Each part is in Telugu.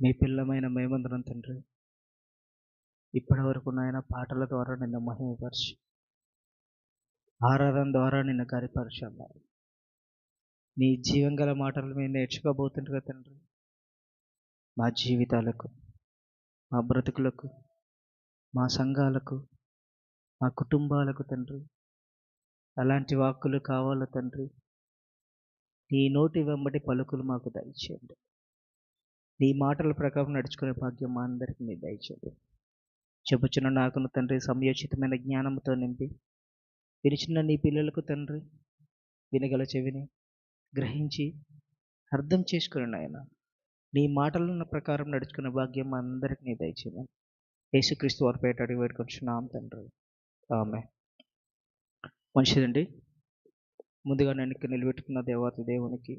మీ పిల్లమైన మేమందరం తండ్రి ఇప్పటి వరకు నాయన పాటల ద్వారా నిన్ను మహిమపరిచి ఆరాధన ద్వారా నిన్ను కరిపరిచాము నీ జీవం గల మాటలు మేము నేర్చుకోబోతుండగా తండ్రి మా జీవితాలకు మా బ్రతుకులకు మా సంఘాలకు మా కుటుంబాలకు తండ్రి అలాంటి వాక్కులు కావాలో తండ్రి? నీ నోటి వెంబడి పలుకులు మాకు దయచేయండి. నీ మాటల ప్రకారం నడుచుకునే భాగ్యం మా అందరికి నీ దయచేయండి చెప్పుచున్న నాకును తండ్రి సమయోచితమైన జ్ఞానంతో నింపి విరిచిన నీ పిల్లలకు తండ్రి వినగల చెవిని గ్రహించి అర్థం చేసుకుని నాయన నీ మాటలున్న ప్రకారం నడుచుకునే భాగ్యం మా అందరికి నీ దయచేది యేసుక్రీస్తు వారి పేట అడిగి వేడుకొచ్చున్నాం తండ్రి. ఆమె మంచిదండి ముందుగా నేను నిలబెట్టుకున్న దేవత దేవునికి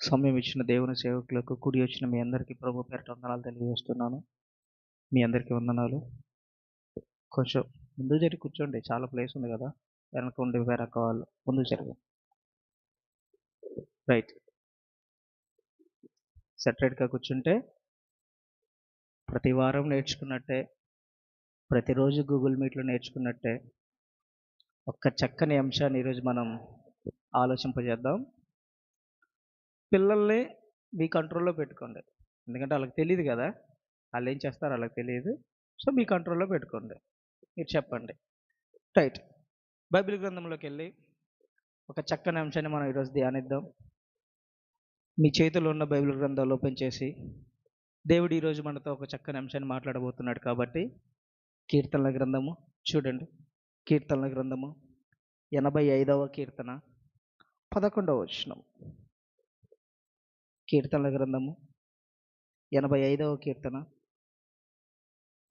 సమయం ఇచ్చిన దేవుని సేవకులకు కూడి వచ్చిన మీ అందరికీ ప్రభు పేరట వందనాలు తెలియజేస్తున్నాను. మీ అందరికీ వందనాలు. కొంచెం ముందు జరిగి కూర్చోండి. చాలా ప్లేస్ ఉంది కదా. వెనక ఉండి వేరే కావాలి ముందు జరిగి. రైట్. సెటరేట్గా కూర్చుంటే ప్రతి వారం నేర్చుకున్నట్టే ప్రతిరోజు గూగుల్ మీట్లో నేర్చుకున్నట్టే ఒక్క చక్కని అంశాన్ని ఈరోజు మనం ఆలోచింపజేద్దాం. పిల్లల్ని మీ కంట్రోల్లో పెట్టుకోండి. ఎందుకంటే వాళ్ళకి తెలియదు కదా వాళ్ళు ఏం చేస్తారో వాళ్ళకి తెలియదు సో మీ కంట్రోల్లో పెట్టుకోండి. మీరు చెప్పండి. రైట్. బైబిల్ గ్రంథంలోకి వెళ్ళి ఒక చక్కని అంశాన్ని మనం ఈరోజు ధ్యానిద్దాం. మీ చేతిలో ఉన్న బైబిల్ గ్రంథాలు ఓపెన్ చేసి దేవుడు ఈరోజు మనతో ఒక చక్కని అంశాన్ని మాట్లాడబోతున్నాడు కాబట్టి కీర్తనల గ్రంథము చూడండి. కీర్తనల గ్రంథము ఎనభై ఐదవ కీర్తన పదకొండవ వచనం. కీర్తనల గ్రంథము. ఎనభై ఐదవ కీర్తన.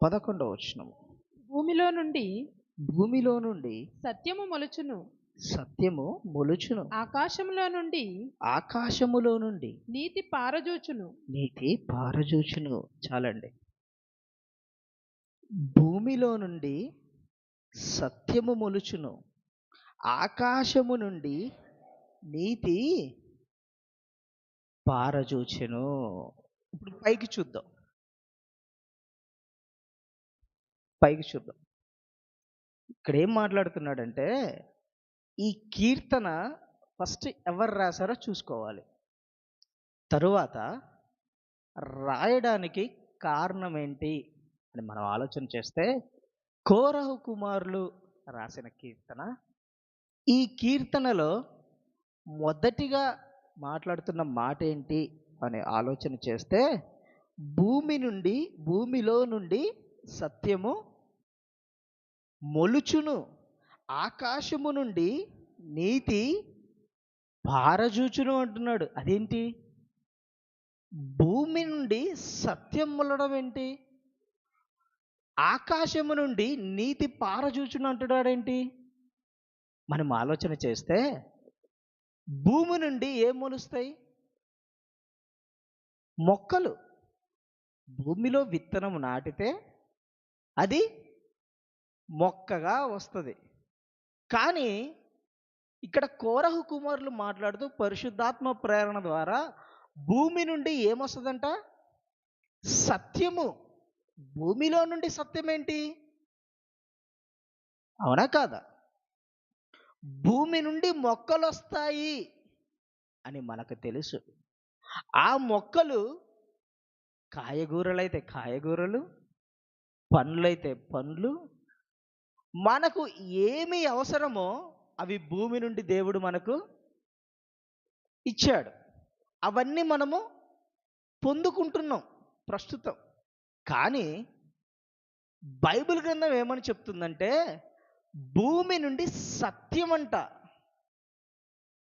పదకొండవ వచనము. భూమిలో నుండి భూమిలో నుండి సత్యము మొలుచును. సత్యము మొలుచును. ఆకాశములో నుండి ఆకాశములో నుండి నీతి పారజూచును. నీతి పారజూచును. చాలండి. భూమిలో నుండి సత్యము మొలుచును. ఆకాశము నుండి నీతి పారజూచెను. ఇప్పుడు పైకి చూద్దాం. పైకి చూద్దాం. ఇక్కడ ఏం మాట్లాడుతున్నాడంటే ఈ కీర్తన ఫస్ట్ ఎవరు రాశారో చూసుకోవాలి. తరువాత రాయడానికి కారణం ఏంటి అని మనం ఆలోచన చేస్తే కోరహు కుమారులు రాసిన కీర్తన. ఈ కీర్తనలో మొదటిగా మాట్లాడుతున్న మాట ఏంటి అనే ఆలోచన చేస్తే భూమి నుండి భూమిలో నుండి సత్యము మొలుచును. ఆకాశము నుండి నీతి పారజూచును అంటున్నాడు. అదేంటి? భూమి నుండి సత్యం మొలడం ఏంటి? ఆకాశము నుండి నీతి పారజూచును అంటున్నాడేంటి? మనం ఆలోచన చేస్తే భూమి నుండి ఏం మొలుస్తాయి? మొక్కలు. భూమిలో విత్తనం నాటితే అది మొక్కగా వస్తుంది. కానీ ఇక్కడ కోరహు కుమారులు మాట్లాడుతూ పరిశుద్ధాత్మ ప్రేరణ ద్వారా భూమి నుండి ఏమొస్తుందంట సత్యము. భూమిలో నుండి సత్యం ఏంటి అవునా కాదా? భూమి నుండి మొక్కలు వస్తాయి అని మనకు తెలుసు. ఆ మొక్కలు కాయగూరలైతే కాయగూరలు పండ్లైతే పండ్లు. మనకు ఏమి అవసరమో అవి భూమి నుండి దేవుడు మనకు ఇచ్చాడు. అవన్నీ మనము పొందుకుంటున్నాం ప్రస్తుతం. కానీ బైబిల్ గ్రంథం ఏమని చెప్తుందంటే భూమి నుండి సత్యం అంట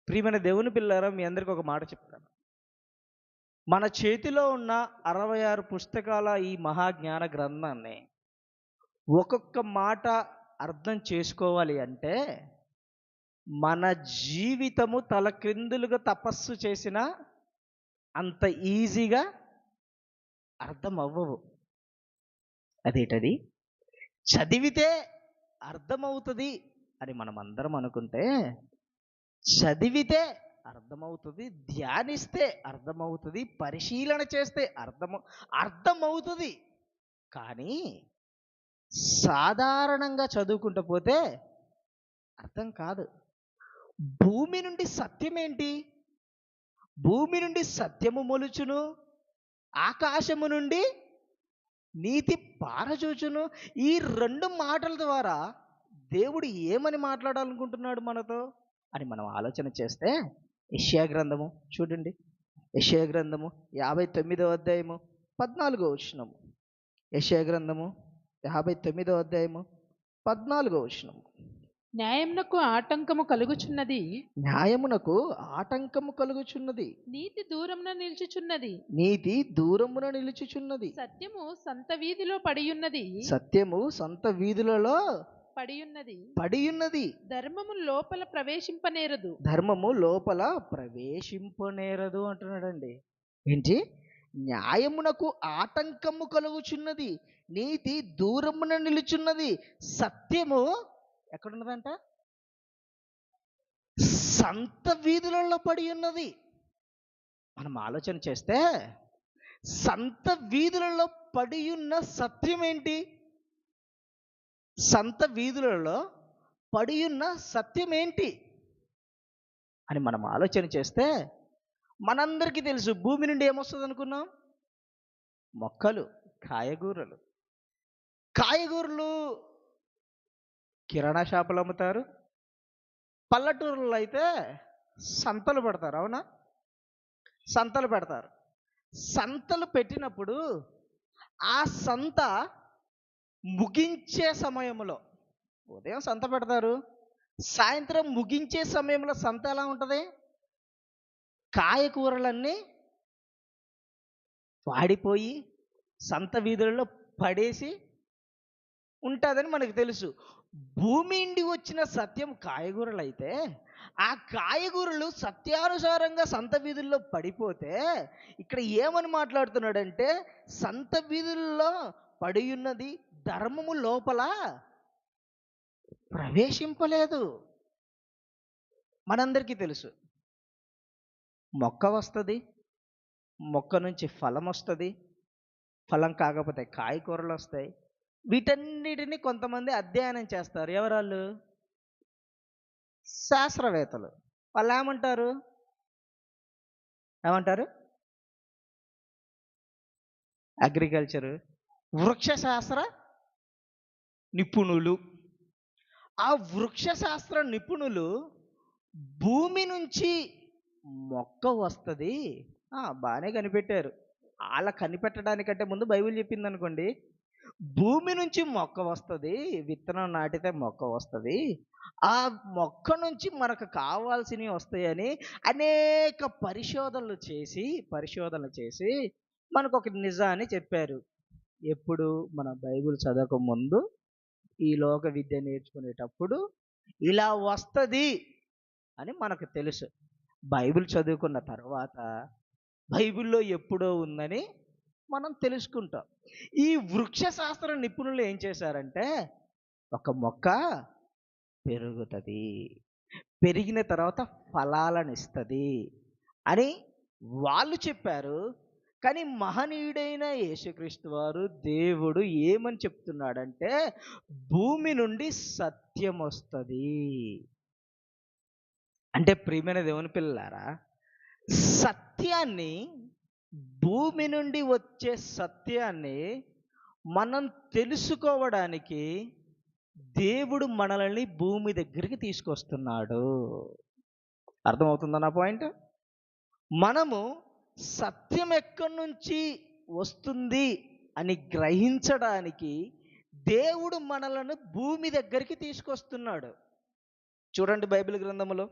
ప్రియమైన దేవుని పిల్లారా మీ అందరికి ఒక మాట చెప్తాను. మన చేతిలో ఉన్న అరవై ఆరు పుస్తకాల ఈ మహాజ్ఞాన గ్రంథాన్ని ఒక్కొక్క మాట అర్థం చేసుకోవాలి అంటే మన జీవితము తలక్రిందులుగా తపస్సు చేసిన అంత ఈజీగా అర్థం అవ్వవు. అదేటది? చదివితే అర్థమవుతుంది అని మనం అందరం అనుకుంటే చదివితే అర్థమవుతుంది ధ్యానిస్తే అర్థమవుతుంది పరిశీలన చేస్తే అర్థం అర్థమవుతుంది. కానీ సాధారణంగా చదువుకుంటూ పోతే అర్థం కాదు. భూమి నుండి సత్యం ఏంటి భూమి నుండి సత్యము మొలుచును ఆకాశము నుండి నీతి పారచూచును ఈ రెండు మాటల ద్వారా దేవుడు ఏమని మాట్లాడాలనుకుంటున్నాడు మనతో అని మనం ఆలోచన చేస్తే యష్యా గ్రంథము చూడండి. యష్యా గ్రంథము యాభై తొమ్మిదో అధ్యాయము పద్నాలుగో వచనము. యష్యా గ్రంథము యాభై తొమ్మిదో అధ్యాయము పద్నాలుగో వచనము. న్యాయమునకు ఆటంకము కలుగుచున్నది. న్యాయమునకు ఆటంకము కలుగుచున్నది. నీతి దూరమున నిల్చుచున్నది. నీతి దూరమున నిలుచుచున్నది. సత్యము సంత వీధిలో పడియున్నది. సత్యము సంత వీధులలో పడియున్నది. పడియున్నది. ధర్మము లోపల ప్రవేశింపనేరదు. ధర్మము లోపల ప్రవేశింపనేరదు అంటున్నాడండి. ఏంటి? న్యాయమునకు ఆటంకము కలుగుచున్నది. నీతి దూరమున నిలుచున్నది. సత్యము ఎక్కడున్నదంట? సంత వీధులలో పడి ఉన్నది. మనం ఆలోచన చేస్తే సంత వీధులలో పడి ఉన్న సత్యం ఏంటి? సంత వీధులలో పడి ఉన్న సత్యం ఏంటి? అని మనం ఆలోచన చేస్తే మనందరికీ తెలుసు భూమి నుండి ఏమొస్తుంది అనుకున్నాం మొక్కలు కాయగూరలు. కాయగూరలు కిరాణా షాపులు అమ్ముతారు. పల్లెటూరులో అయితే సంతలు పెడతారు అవునా? సంతలు పెడతారు. సంతలు పెట్టినప్పుడు ఆ సంత ముగించే సమయంలో ఉదయం సంత పెడతారు. సాయంత్రం ముగించే సమయంలో సంత ఎలా ఉంటుంది? కాయకూరలన్నీ వాడిపోయి సంత వీధులలో పడేసి ఉంటుందని మనకు తెలుసు. భూమి నుండి వచ్చిన సత్యం కాయగూరలు అయితే ఆ కాయగూరలు సత్యానుసారంగా సంత వీధుల్లో పడిపోతే ఇక్కడ ఏమని మాట్లాడుతున్నాడంటే సంత వీధుల్లో పడి ఉన్నది ధర్మము లోపల ప్రవేశింపలేదు. మనందరికీ తెలుసు. మొక్క వస్తుంది మొక్క నుంచి ఫలం వస్తుంది ఫలం కాకపోతే కాయకూరలు వస్తాయి వీటన్నిటిని కొంతమంది అధ్యయనం చేస్తారు. ఎవరాళ్ళు? శాస్త్రవేత్తలు. వాళ్ళు ఏమంటారు? ఏమంటారు? అగ్రికల్చరు వృక్షశాస్త్ర నిపుణులు. ఆ వృక్షశాస్త్ర నిపుణులు భూమి నుంచి మొక్క వస్తుంది. బాగానే కనిపెట్టారు. అలా కనిపెట్టడానికంటే ముందు బైబిల్ చెప్పింది అనుకోండి భూమి నుంచి మొక్క వస్తుంది విత్తనం నాటితే మొక్క వస్తుంది. ఆ మొక్క నుంచి మనకు కావాల్సినవి వస్తాయని అనేక పరిశోధనలు చేసి పరిశోధనలు చేసి మనకు ఒక నిజాన్ని చెప్పారు. ఎప్పుడు? మన బైబిల్ చదవక ముందు ఈ లోక విద్య నేర్చుకునేటప్పుడు ఇలా వస్తుంది అని మనకు తెలుసు. బైబిల్ చదువుకున్న తర్వాత బైబిల్లో ఎప్పుడో ఉందని మనం తెలుసుకుంటాం. ఈ వృక్షశాస్త్ర నిపుణులు ఏం చేశారంటే ఒక మొక్క పెరుగుతుంది. పెరిగిన తర్వాత ఫలాలను ఇస్తుంది అని వాళ్ళు చెప్పారు. కానీ మహనీయుడైన యేసుక్రీస్తు వారు దేవుడు ఏమని చెప్తున్నాడంటే భూమి నుండి సత్యం వస్తుంది. అంటే ప్రియమైన దేవుని పిల్లారా సత్యాన్ని భూమి నుండి వచ్చే సత్యాన్ని మనం తెలుసుకోవడానికి దేవుడు మనల్ని భూమి దగ్గరికి తీసుకొస్తున్నాడు. అర్థమవుతుందా నా పాయింట్? మనము సత్యం ఎక్కడి నుంచి వస్తుంది అని గ్రహించడానికి దేవుడు మనలను భూమి దగ్గరికి తీసుకొస్తున్నాడు. చూడండి బైబిల్ గ్రంథములో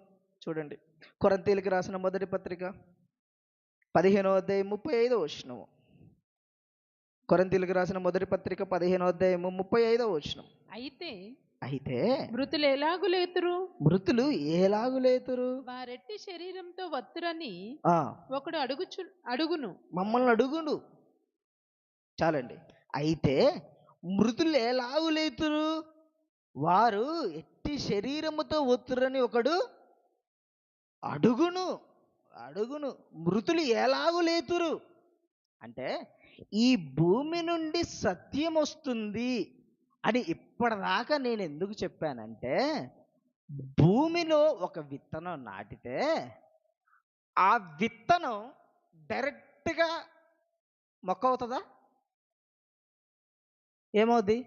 చూడండి. కొరంతీలకి రాసిన మొదటి పత్రిక. పదిహేనో అధ్యాయం ముప్పై ఐదో వచనము. కొరంతీలకు రాసిన మొదటి పత్రిక పదిహేనో అధ్యాయము ముప్పై ఐదో వచనం. అయితే అయితే మృతులు ఎలాగు లేతురు? మృతులు ఏలాగులేతురు వారెట్టి శరీరంతో వత్తురని ఆ, ఒకడు అడుగుచు అడుగును. మమ్మల్ని అడుగుడు. చాలండి. అయితే మృతులు ఎలాగులేతురు వారు ఎట్టి శరీరముతో ఒత్తురని ఒకడు అడుగును. అడుగును మృతులు ఎలాగూ లేతురు? అంటే ఈ భూమి నుండి సత్యం వస్తుంది అని ఇప్పటిదాకా నేను ఎందుకు చెప్పానంటే భూమిలో ఒక విత్తనం నాటితే ఆ విత్తనం డైరెక్ట్గా మొక్క అవుతుందా? ఏమవుద్ది?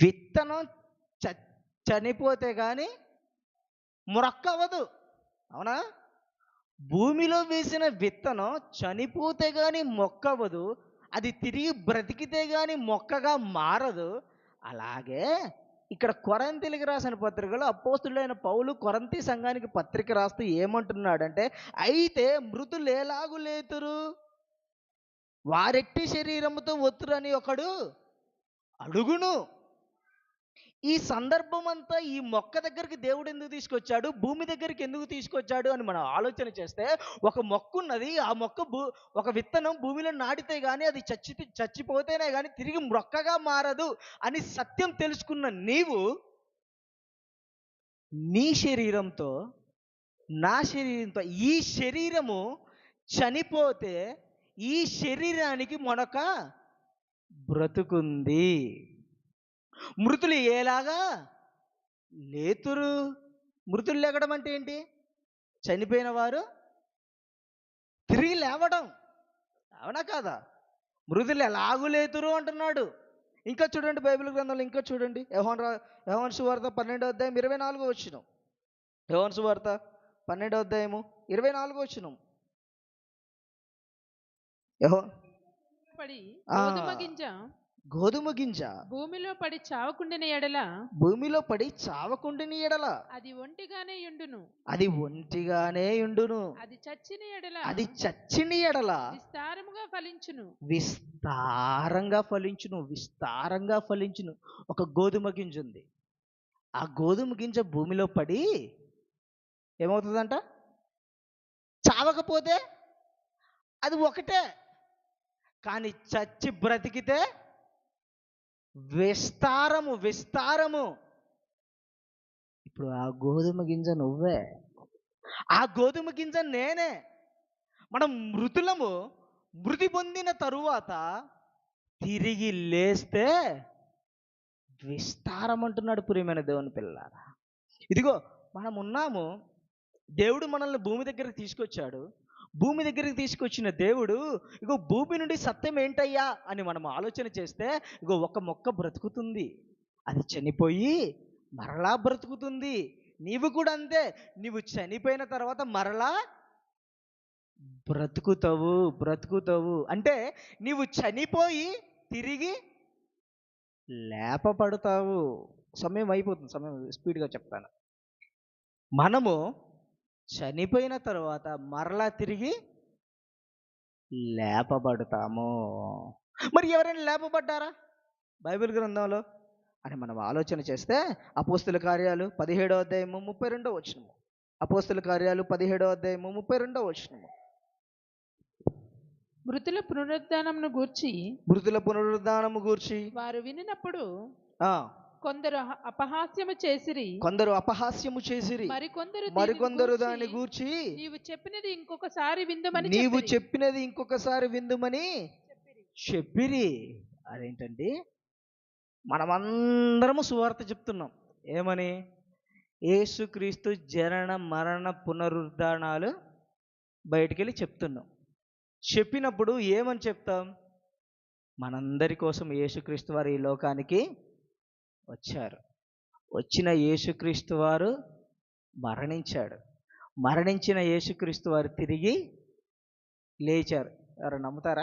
విత్తనం చ చనిపోతే కానీ మొరక్క అవ్వదు అవునా? భూమిలో వేసిన విత్తనం చనిపోతే కానీ మొక్క అవ్వదు అది తిరిగి బ్రతికితే కానీ మొక్కగా మారదు. అలాగే ఇక్కడ కొరంతిలికి రాసిన పత్రికలో అపోస్తుడైన పౌలు కొరంతి సంఘానికి పత్రిక రాస్తూ ఏమంటున్నాడంటే అయితే మృతులు ఎలాగు లేతురు? వారెట్టి శరీరముతో ఒత్తురని ఒకడు అడుగును. ఈ సందర్భం అంతా ఈ మొక్క దగ్గరికి దేవుడు ఎందుకు తీసుకొచ్చాడు? భూమి దగ్గరికి ఎందుకు తీసుకొచ్చాడు? అని మనం ఆలోచన చేస్తే ఒక మొక్క ఉన్నది ఆ మొక్క భూ ఒక విత్తనం భూమిలో నాటితే కానీ అది చచ్చి చచ్చిపోతేనే కానీ తిరిగి మొక్కగా మారదు అని సత్యం తెలుసుకున్న నీవు నీ శరీరంతో నా శరీరంతో ఈ శరీరము చనిపోతే ఈ శరీరానికి మొనక బ్రతుకుంది. మృతులు ఏలాగా లేతురు? మృతులు లేగడం అంటే ఏంటి? చనిపోయిన వారు తిరిగి లేవడం. అవునా కాదా? మృతులు ఎలాగూ లేతురు అంటున్నాడు. ఇంకా చూడండి బైబిల్ గ్రంథంలో ఇంకా చూడండి. యహోన్ యహోన్ సువార్త పన్నెండో అధ్యాయం ఇరవై నాలుగో వచ్చిన యహోన్ సువార్త పన్నెండో అధ్యాయము ఇరవై నాలుగో వచ్చిన యహో గింజ గోధుమ గింజ. భూమిలో పడి చావకుండిన ఎడల భూమిలో పడి చావకుండిని ఎడల. అది ఒంటిగానే యుండును. అది ఒంటిగానే ఉండును అది చచ్చిన ఎడల. అది చచ్చిని ఎడల. విస్తారముగా ఫలించును. విస్తారంగా ఫలించును విస్తారంగా ఫలించును. ఒక గోధుమ గింజ ఉంది. ఆ గోధుమ గింజ భూమిలో పడి ఏమవుతుందంట? చావకపోతే అది ఒకటే. కానీ చచ్చి బ్రతికితే విస్తారము విస్తారము. ఇప్పుడు ఆ గోధుమ గింజ నువ్వే. ఆ గోధుమ గింజ నేనే. మనం మృతులము మృతి పొందిన తరువాత తిరిగి లేస్తే విస్తారం అంటున్నాడు ప్రియమైన దేవుని పిల్లారా. ఇదిగో మనం ఉన్నాము దేవుడు మనల్ని భూమి దగ్గరికి తీసుకొచ్చాడు. భూమి దగ్గరికి తీసుకొచ్చిన దేవుడు ఇగో భూమి నుండి సత్యం ఏంటయ్యా? అని మనం ఆలోచన చేస్తే ఇగో ఒక మొక్క బ్రతుకుతుంది. అది చనిపోయి మరలా బ్రతుకుతుంది. నీవు కూడా అంతే. నీవు చనిపోయిన తర్వాత మరలా బ్రతుకుతావు బ్రతుకుతావు. అంటే నీవు చనిపోయి తిరిగి లేపబడతావు. సమయం అయిపోతుంది. సమయం స్పీడ్గా చెప్తాను. మనము చనిపోయిన తర్వాత మరలా తిరిగి లేపబడతాము. మరి ఎవరైనా లేపబడ్డారా? బైబిల్ గ్రంథంలో? అని మనం ఆలోచన చేస్తే అపోస్తుల కార్యాలు పదిహేడో అధ్యాయము ముప్పై రెండో వచ్చినము అపోస్తుల కార్యాలు పదిహేడో అధ్యాయము ముప్పై రెండో వచ్చినము మృతుల పునరుద్ధానమును గూర్చి మృతుల పునరుద్ధానము గూర్చి వారు వినినప్పుడు కొందరు అపహాస్యము చేసిరి. కొందరు అపహాస్యము చేసిరి. మరికొందరు మరికొందరు గూర్చి, దాన్ని గూర్చి నీవు చెప్పినది ఇంకొకసారి విందమని నీవు. చెప్పినది ఇంకొకసారి విందుమని చెప్పిరి. చెప్పిరి. అదేంటండి? మనమందరము సువార్త చెప్తున్నాం. ఏమని? యేసుక్రీస్తు జనన మరణ పునరుద్ధానాలు బయటికి వెళ్ళి చెప్తున్నాం. చెప్పినప్పుడు ఏమని చెప్తాం? మనందరి కోసం యేసుక్రీస్తు వారు ఈ లోకానికి వచ్చారు. వచ్చిన యేసుక్రీస్తు వారు మరణించాడు. మరణించిన యేసుక్రీస్తు వారు తిరిగి లేచారు. ఎవరు నమ్ముతారా?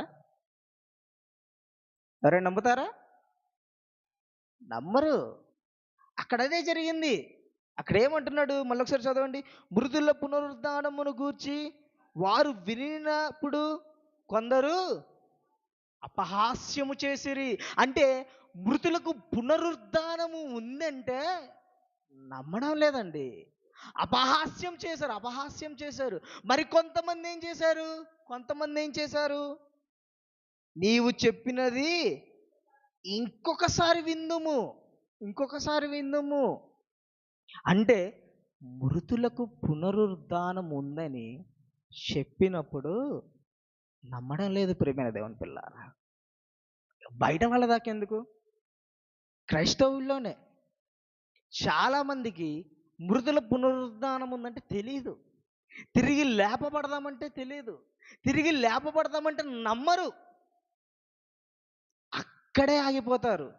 ఎవరైనా నమ్ముతారా? నమ్మరు. అక్కడ అదే జరిగింది. అక్కడ ఏమంటున్నాడు? మళ్ళొకసారి చదవండి. మృతుల పునరుద్ధానమును గూర్చి వారు వినినప్పుడు కొందరు అపహాస్యము చేసిరి. అంటే మృతులకు పునరుద్ధానము ఉందంటే నమ్మడం లేదండి. అపహాస్యం చేశారు అపహాస్యం చేశారు. మరి కొంతమంది ఏం చేశారు? కొంతమంది ఏం చేశారు? నీవు చెప్పినది ఇంకొకసారి విందుము ఇంకొకసారి విందుము. అంటే మృతులకు పునరుద్ధానం ఉందని చెప్పినప్పుడు నమ్మడం లేదు ప్రేమైన దేవుని పిల్లారా. బయట వాళ్ళ దాకా ఎందుకు? క్రైస్తవుల్లోనే చాలామందికి మృతుల పునరుద్ధానం ఉందంటే తెలియదు తిరిగి లేపబడదామంటే తెలియదు తిరిగి లేపబడదామంటే నమ్మరు. అక్కడే ఆగిపోతారు.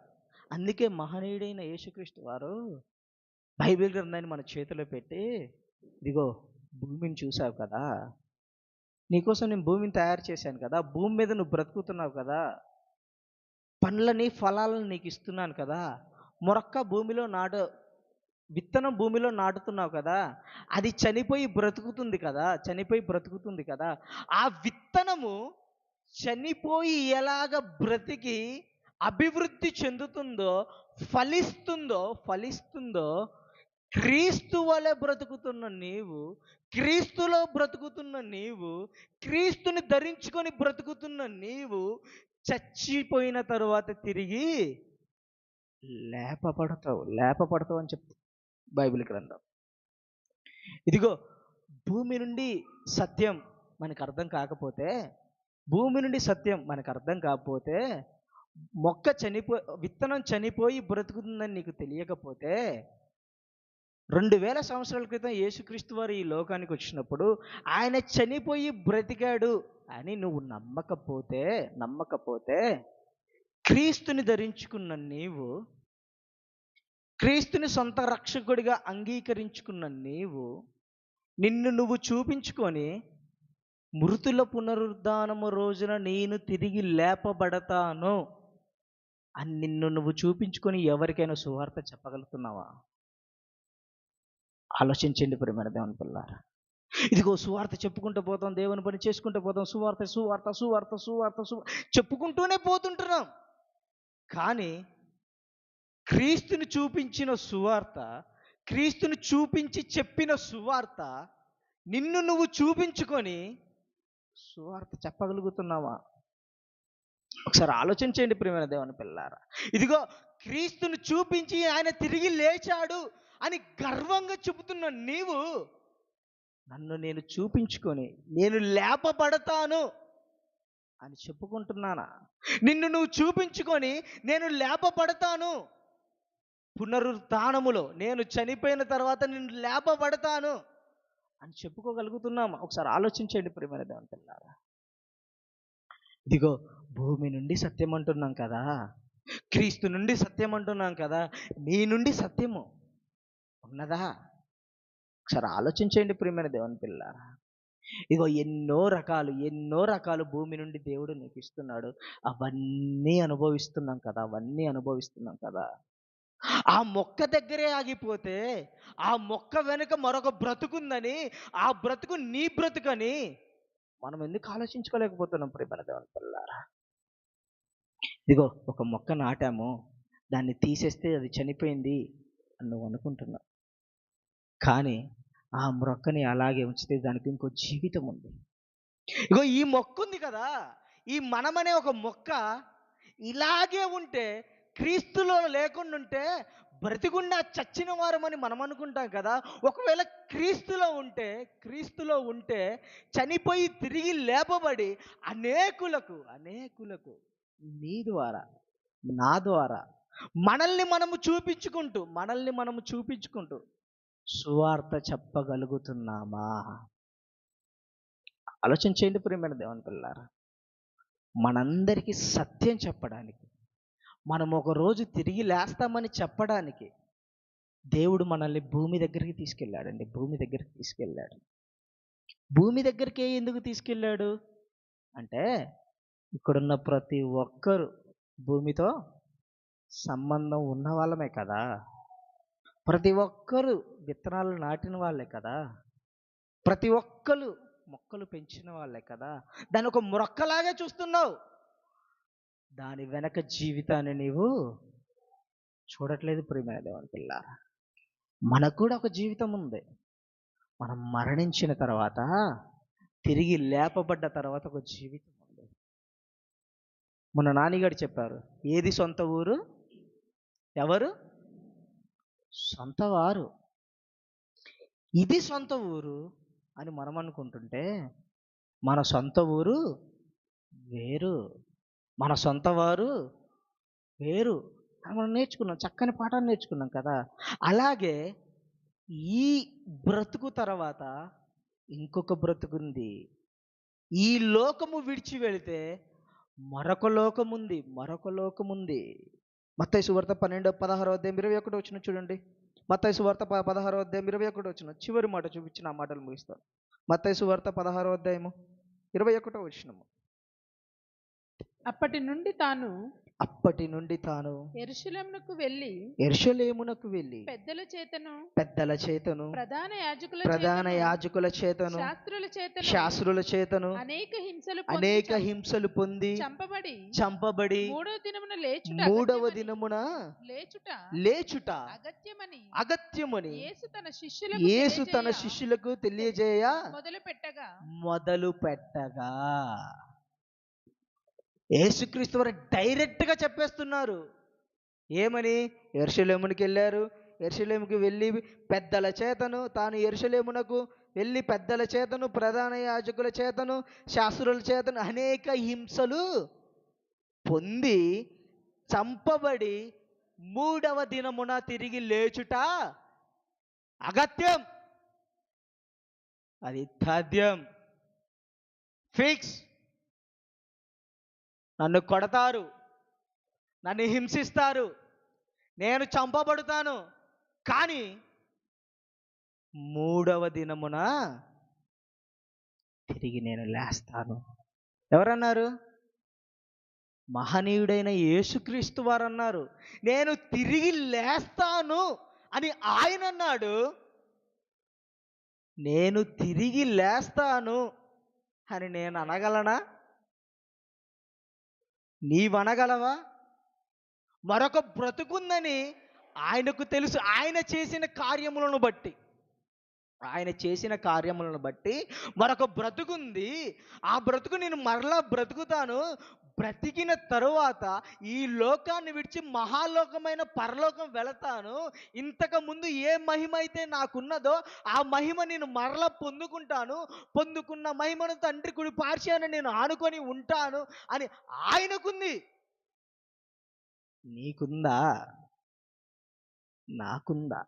అందుకే మహనీయుడైన యేసుక్రీస్తు వారు బైబిల్ గ్రంథాన్ని మన చేతిలో పెట్టి ఇదిగో భూమిని చూసావు కదా. నీకోసం నేను భూమిని తయారు చేశాను కదా. భూమి మీద నువ్వు బ్రతుకుతున్నావు కదా. పండ్లని ఫలాలను నీకు ఇస్తున్నాను కదా. మొరక్క భూమిలో నాటు విత్తనం భూమిలో నాటుతున్నావు కదా. అది చనిపోయి బ్రతుకుతుంది కదా. చనిపోయి బ్రతుకుతుంది కదా. ఆ విత్తనము చనిపోయి ఎలాగ బ్రతికి అభివృద్ధి చెందుతుందో ఫలిస్తుందో ఫలిస్తుందో క్రీస్తు వలె బ్రతుకుతున్న నీవు క్రీస్తులో బ్రతుకుతున్న నీవు క్రీస్తుని ధరించుకొని బ్రతుకుతున్న నీవు చచ్చిపోయిన తరువాత తిరిగి లేపపడతావు లేపపడతావు అని చెప్తుంది బైబిల్ గ్రంథం. ఇదిగో భూమి నుండి సత్యం మనకు అర్థం కాకపోతే భూమి నుండి సత్యం మనకు అర్థం కాకపోతే మొక్క చనిపో విత్తనం చనిపోయి బ్రతుకుతుందని నీకు తెలియకపోతే రెండు వేల సంవత్సరాల క్రితం యేసుక్రీస్తు వారు ఈ లోకానికి వచ్చినప్పుడు ఆయన చనిపోయి బ్రతికాడు అని నువ్వు నమ్మకపోతే నమ్మకపోతే క్రీస్తుని ధరించుకున్న నీవు క్రీస్తుని సొంత రక్షకుడిగా అంగీకరించుకున్న నీవు నిన్ను నువ్వు చూపించుకొని మృతుల పునరుద్ధానము రోజున నేను తిరిగి లేపబడతాను అని నిన్ను నువ్వు చూపించుకొని ఎవరికైనా సువార్త చెప్పగలుగుతున్నావా? ఆలోచించండి ప్రియమైన దేవుని పిల్లారా ఇదిగో సువార్త చెప్పుకుంటూ పోతాం దేవుని పని చేసుకుంటూ పోతాం సువార్త సువార్త సువార్త సువార్త సు చెప్పుకుంటూనే పోతుంటున్నాం. కానీ క్రీస్తుని చూపించిన సువార్త క్రీస్తుని చూపించి చెప్పిన సువార్త నిన్ను నువ్వు చూపించుకొని సువార్త చెప్పగలుగుతున్నావా? ఒకసారి ఆలోచించండి ప్రియమైన దేవుని పిల్లారా ఇదిగో క్రీస్తుని చూపించి ఆయన తిరిగి లేచాడు. అని గర్వంగా చెబుతున్న నీవు నన్ను నేను చూపించుకొని నేను లేపబడతాను అని చెప్పుకుంటున్నానా? నిన్ను నువ్వు చూపించుకొని నేను లేపబడతాను. పునరుత్నములో నేను చనిపోయిన తర్వాత నిన్ను లేపబడతాను అని చెప్పుకోగలుగుతున్నామా? ఒకసారి ఆలోచించండి ప్రియమైన దేవుని పిల్లారా ఇదిగో భూమి నుండి సత్యం అంటున్నాం కదా. క్రీస్తు నుండి సత్యం అంటున్నాం కదా. నీ నుండి సత్యము. ఉన్నదా? ఒకసారి ఆలోచించండి ప్రియమైన దేవుని పిల్ల ఇగో ఎన్నో రకాలు ఎన్నో రకాలు భూమి నుండి దేవుడు నీకు ఇస్తున్నాడు. అవన్నీ అనుభవిస్తున్నాం కదా అవన్నీ అనుభవిస్తున్నాం కదా. ఆ మొక్క దగ్గరే ఆగిపోతే ఆ మొక్క వెనుక మరొక బ్రతుకుందని ఆ బ్రతుకు నీ బ్రతుకని మనం ఎందుకు ఆలోచించుకోలేకపోతున్నాం ప్రియమైన దేవుని పిల్లారా? ఇదిగో ఒక మొక్క నాటాము దాన్ని తీసేస్తే అది చనిపోయింది అని నువ్వు అనుకుంటున్నావు. కానీ ఆ మొక్కని అలాగే ఉంచితే దానికి ఇంకో జీవితం ఉంది. ఇగో ఈ మొక్క ఉంది కదా ఈ మనమనే ఒక మొక్క ఇలాగే ఉంటే క్రీస్తులో లేకుండా ఉంటే బ్రతికుండా చచ్చిన వారమని మనం అనుకుంటాం కదా. ఒకవేళ క్రీస్తులో ఉంటే క్రీస్తులో ఉంటే చనిపోయి తిరిగి లేపబడి అనేకులకు అనేకులకు నీ ద్వారా నా ద్వారా మనల్ని మనము చూపించుకుంటూ మనల్ని మనము చూపించుకుంటూ సువార్త చెప్పగలుగుతున్నామా? ఆలోచన చేయండి ప్రియమైన దేవుని పిల్లారా మనందరికీ సత్యం చెప్పడానికి మనం ఒక రోజు తిరిగి లేస్తామని చెప్పడానికి దేవుడు మనల్ని భూమి దగ్గరికి తీసుకెళ్ళాడండి. భూమి దగ్గరికి తీసుకెళ్ళాడు. భూమి దగ్గరికి ఎందుకు తీసుకెళ్ళాడు? అంటే ఇక్కడున్న ప్రతి ఒక్కరు భూమితో సంబంధం ఉన్న వాళ్ళమే కదా. ప్రతి ఒక్కరు విత్తనాలు నాటిన వాళ్ళే కదా? ప్రతి ఒక్కరు మొక్కలు పెంచిన వాళ్ళే కదా? దాని ఒక మొక్కలాగే చూస్తున్నావు. దాని వెనక జీవితాన్ని నీవు చూడట్లేదు ప్రియమైన దేవుని పిల్ల. మనకు కూడా ఒక జీవితం ఉంది. మనం మరణించిన తర్వాత తిరిగి లేపబడ్డ తర్వాత ఒక జీవితం ఉంది. మన నాన్నగారు చెప్పారు ఏది సొంత ఊరు? ఎవరు? సొంత వారు. ఇది సొంత ఊరు అని మనం అనుకుంటుంటే మన సొంత ఊరు వేరు. మన సొంత వారు వేరు. అని మనం నేర్చుకున్నాం. చక్కని పాఠాన్ని నేర్చుకున్నాం కదా. అలాగే ఈ బ్రతుకు తర్వాత ఇంకొక బ్రతుకుంది ఈ లోకము విడిచి వెళితే మరొక లోకం ఉంది మరొక లోకం ఉంది మత్తయి సువార్త పన్నెండో పదహారో అధ్యాయం ఇరవై ఒకటి వచ్చిన చూడండి. మత్తయి సువార్త ప పదహారో అధ్యాయం ఇరవై ఒకటి వచ్చిన చివరి మాట చూపించిన ఆ మాటలు ముగిస్తాను మత్తయి సువార్త పదహారో అధ్యాయము ఇరవై ఒకటో వచ్చినము అప్పటి నుండి తాను అప్పటి నుండి తాను ఎరుషులమునకు వెళ్ళి ఎర్షలేమునకు వెళ్ళి పెద్దల చేతను పెద్దల చేతను ప్రధాన యాజకుల ప్రధాన యాజకుల చేతను శాస్త్రుల చేతను శాస్త్రుల చేతను అనేక హింసలు అనేక హింసలు పొంది చంపబడి చంపబడి మూడో దినమున లేచుట మూడవ దినమున లేచుట లేచుట అగత్యమని అగత్యమని యేసు తన శిష్యులకు యేసు తన శిష్యులకు తెలియజేయ మొదలు పెట్టగా మొదలు పెట్టగా యేసుక్రీస్తు వారు డైరెక్ట్గా చెప్పేస్తున్నారు. ఏమని? ఎరుసలేమునికి వెళ్ళారు. ఎరుసలేముకి వెళ్ళి పెద్దల చేతను తాను ఎరుసలేమునకు వెళ్ళి పెద్దల చేతను ప్రధాన యాజకుల చేతను శాస్త్రుల చేతను అనేక హింసలు పొంది చంపబడి మూడవ దినమున తిరిగి లేచుట అగత్యం. అది తథ్యం ఫిక్స్. నన్ను కొడతారు నన్ను హింసిస్తారు నేను చంపబడుతాను. కానీ మూడవ దినమున తిరిగి నేను లేస్తాను. ఎవరన్నారు? మహనీయుడైన యేసుక్రీస్తు వారు అన్నారు నేను తిరిగి లేస్తాను అని ఆయన అన్నాడు. నేను తిరిగి లేస్తాను అని నేను అనగలనా? నీవనగలవా? మరొక బ్రతుకుందని ఆయనకు తెలుసు. ఆయన చేసిన కార్యములను బట్టి. ఆయన చేసిన కార్యములను బట్టి మరొక బ్రతుకుంది. ఆ బ్రతుకు నేను మరలా బ్రతుకుతాను. బ్రతికిన తరువాత ఈ లోకాన్ని విడిచి మహాలోకమైన పరలోకం వెళతాను. ఇంతకు ముందు ఏ మహిమ అయితే నాకున్నదో ఆ మహిమ నేను మరలా పొందుకుంటాను. పొందుకున్న మహిమను తండ్రి కుడి పార్శ్యాన్ని నేను ఆనుకొని ఉంటాను అని ఆయనకుంది. నీకుందా? నాకుందా?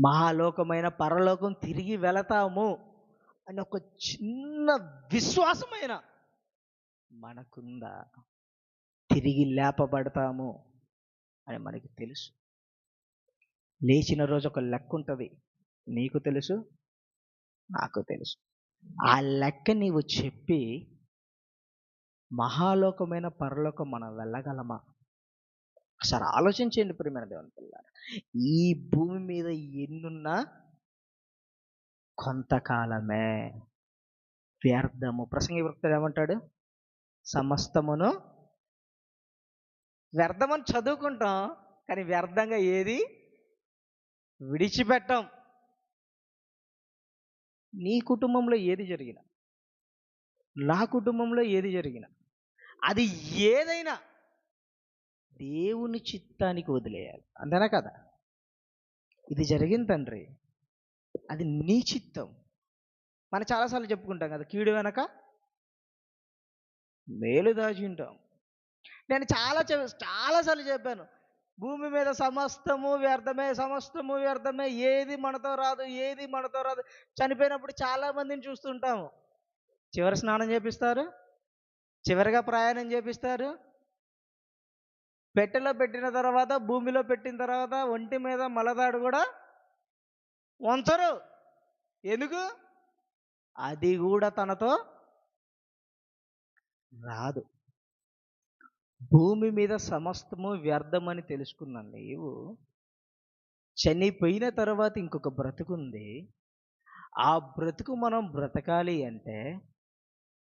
మహాలోకమైన పరలోకం తిరిగి వెళతాము అని ఒక చిన్న విశ్వాసమైన మనకుందా తిరిగి లేపబడతాము అని మనకి తెలుసు. లేచిన రోజు ఒక లెక్క ఉంటుంది. నీకు తెలుసు నాకు తెలుసు. ఆ లెక్క నీవు చెప్పి మహాలోకమైన పరలోకం మనం వెళ్ళగలమా? ఒకసారి ఆలోచించండి ప్రియమైన దేవుని పిల్లారా ఈ భూమి మీద ఎన్నున్నా కొంతకాలమే వ్యర్థము. ప్రసంగి వృత్తులు ఏమంటాడు? సమస్తమును వ్యర్థమని చదువుకుంటాం కానీ వ్యర్థంగా ఏది? విడిచిపెట్టం. నీ కుటుంబంలో ఏది జరిగినా నా కుటుంబంలో ఏది జరిగినా అది ఏదైనా దేవుని చిత్తానికి వదిలేయాలి. అంతేనా కదా? ఇది జరిగింది తండ్రి. అది నీ చిత్తం. మనం చాలాసార్లు చెప్పుకుంటాం కదా కీడు వెనక మేలు దాచి ఉంటాం. నేను చాలా చె చాలాసార్లు చెప్పాను భూమి మీద సమస్తము వ్యర్థమే సమస్తము వ్యర్థమే ఏది మనతో రాదు ఏది మనతో రాదు. చనిపోయినప్పుడు చాలా మందిని చూస్తుంటాము. చివరి స్నానం చేపిస్తారు చివరిగా ప్రయాణం చేపిస్తారు పెట్టెలో పెట్టిన తర్వాత భూమిలో పెట్టిన తర్వాత ఒంటి మీద మలదాడు కూడా వంచరు. ఎందుకు? అది కూడా తనతో రాదు. భూమి మీద సమస్తము వ్యర్థమని తెలుసుకున్న నీవు చనిపోయిన తర్వాత ఇంకొక బ్రతుకుంది. ఆ బ్రతుకు మనం బ్రతకాలి అంటే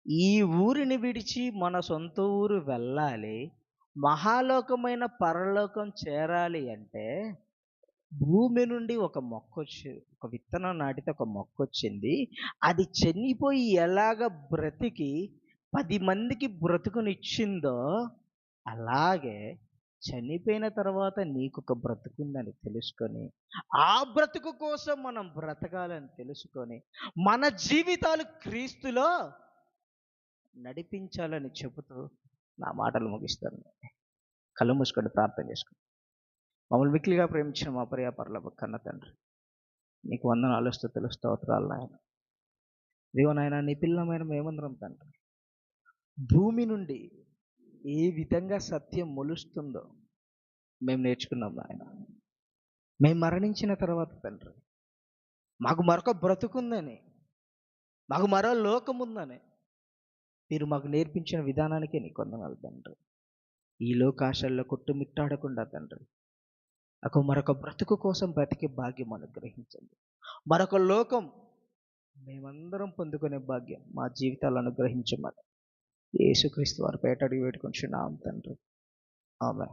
ఈ ఊరిని విడిచి మన సొంత ఊరు వెళ్ళాలి. మహాలోకమైన పరలోకం చేరాలి అంటే భూమి నుండి ఒక మొక్క వచ్చి ఒక విత్తనం నాటితే ఒక మొక్క వచ్చింది అది చనిపోయి ఎలాగ బ్రతికి పది మందికి బ్రతుకునిచ్చిందో అలాగే చనిపోయిన తర్వాత నీకు ఒక బ్రతుకుందని తెలుసుకొని ఆ బ్రతుకు కోసం మనం బ్రతకాలని తెలుసుకొని మన జీవితాలు క్రీస్తులో నడిపించాలని చెబుతూ నా మాటలు ముగిస్తాను కళ్ళు మూసుకొని ప్రార్థన చేసుకుని మమ్మల్ని మిక్కిలిగా ప్రేమించిన మా పర్యాపరల కన్న తండ్రి నీకు వందనాలు తెలుస్తూ అవతరాలు నాయన. దేవనాయన నీ పిల్లమైన మేమందరం తండ్రి భూమి నుండి ఏ విధంగా సత్యం మొలుస్తుందో మేము నేర్చుకున్నాం నాయన. మేము మరణించిన తర్వాత తండ్రి మాకు మరొక బ్రతుకుందని మాకు మరో లోకం ఉందని మీరు మాకు నేర్పించిన విధానానికే నీ కొందనాలు తండ్రి. ఈ లోకాశల్లో కొట్టుమిట్టాడకుండా తండ్రి. ఒక మరొక బ్రతుకు కోసం బ్రతికే భాగ్యం అనుగ్రహించండి. మరొక లోకం మేమందరం పొందుకునే భాగ్యం మా జీవితాలు అనుగ్రహించమని. యేసుక్రీస్తు వారి పేటడిగి పెట్టుకుంటున్నాం తండ్రి. ఆమె